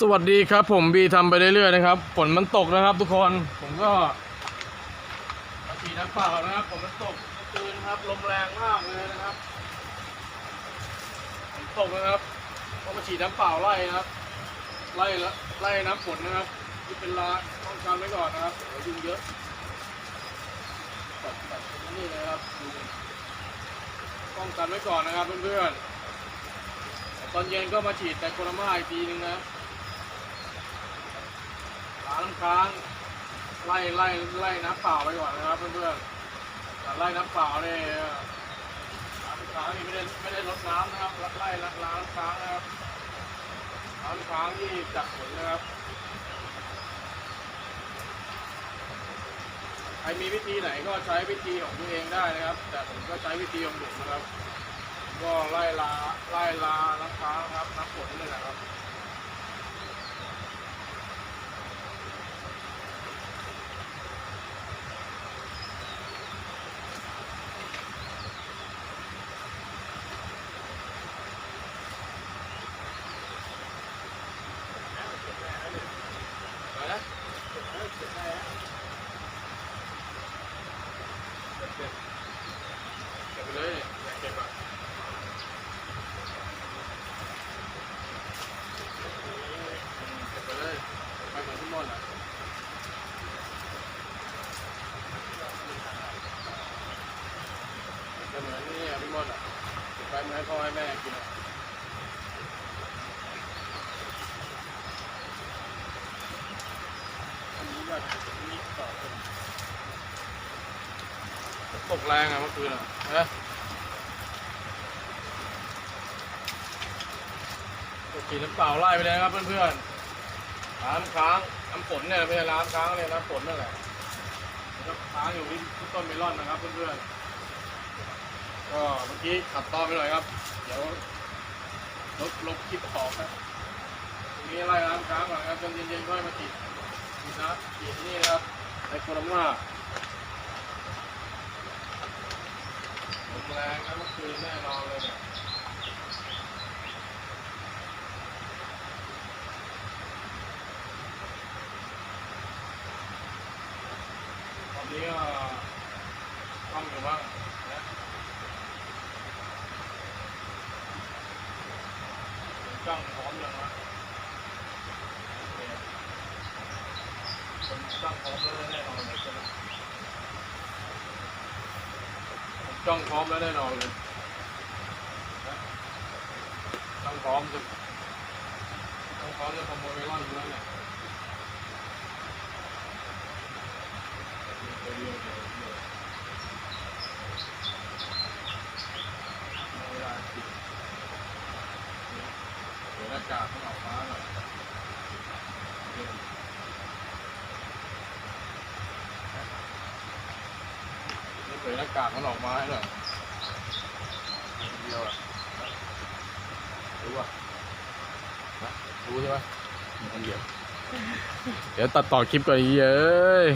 สวัสดีครับ ผมบีทำไปเรื่อยๆนะครับฝนมันตกนะครับ ทุกคนผมก็มาฉีดน้ำเปล่านะครับฝนมันตกเมื่อคืนครับลมแรงมากเลยนะครับฝนตกนะครับก็มาฉีดน้ำเปล่าไล่นะครับ ไล่ละไล่น้ำฝนนะครับที่เป็นลาป้องกันไว้ก่อนนะครับเดี๋ยวยุงเยอะตัดตัดตรงนี้เลยนะครับป้องกันไว้ก่อนนะครับเพื่อนๆตอนเย็นก็มาฉีดแต่โคโรมาอีกทีนึงนะ น้ำค้างไล่ไล่ไล่น้ำเปล่าไปก่อนนะครับเพื่อนๆแต่ไล่น้ำเปล่าเนี่ยล้างน้ำค้างนี่ไม่ได้ไม่ได้ลดน้ำนะครับไล่ล้างน้ำค้างนะครับล้างน้ำค้างที่จับฝนนะครับใครมีวิธีไหนก็ใช้วิธีของตัวเองได้นะครับ แต่ผมก็ใช้วิธีของผมนะครับ ก็ไล่ลาไล่ลาน้ำค้างครับน้ำฝนนี่แหละครับไปนะเก็บได้เก็บได้นะ เก็บเก็บเก็บไปเลยอย่าเก็บอะเก็บไปเลยไปเหมือนทุกมอนอะเหมือนนี่อะพี่มอนอะเก็บไปเหมือนให้พ่อให้แม่กินอะอันนี้ก็นี่ต่อเป็น ตกแรงอะเมื่อคืนอะนะตกขีน้ำเปล่าไล่ไปเลยครับเพื่อนๆน้ำค้างน้ำฝนเนี่ยไม่ใช่น้ำค้างเนี่ยน้ำฝนนั่นแหละแล้วก็ค้างอยู่ที่ต้นเมลอนนะครับเพื่อนๆก็เมื่อกี้ขัดตอนไปหน่อยครับ เดี๋ยวลบลบคลิปออกครับตรงนี้ไล่น้ำค้างก่อนนะครับจนเย็นๆค่อยมาติดติดนะติดนี่นะครับไอโคโรมาลมแรงนะเมื่อคืนแน่นอนเลยเนี่ยตอนนี้ก็ต้องอยู่บ้างนะจ้องพร้อมยังวะผมตั้งพร้อมแล้วแน่นอนเลยใช่ไหมผม จ้องพร้อมแล้วแน่นอนเลยนะจ้องพร้อมจะจ้องพร้อมจะขโมยเมลอนอยู่แล้วเนี่ย เดี๋ยวเดี๋ยวเดี๋ยวเดี๋ยวเอาเวลาปิดเดี๋ยวหน้ากากมันออกมาหน่อยเดี๋ยว เดี๋ยวหน้ากากมันออกมาให้หน่อยเดียวอะรู้ป่ะฮะรู้ใช่ไหมคนเดียว เดี๋ยวตัดต่อคลิปก่อนไอ้เหี้ยเอ้ย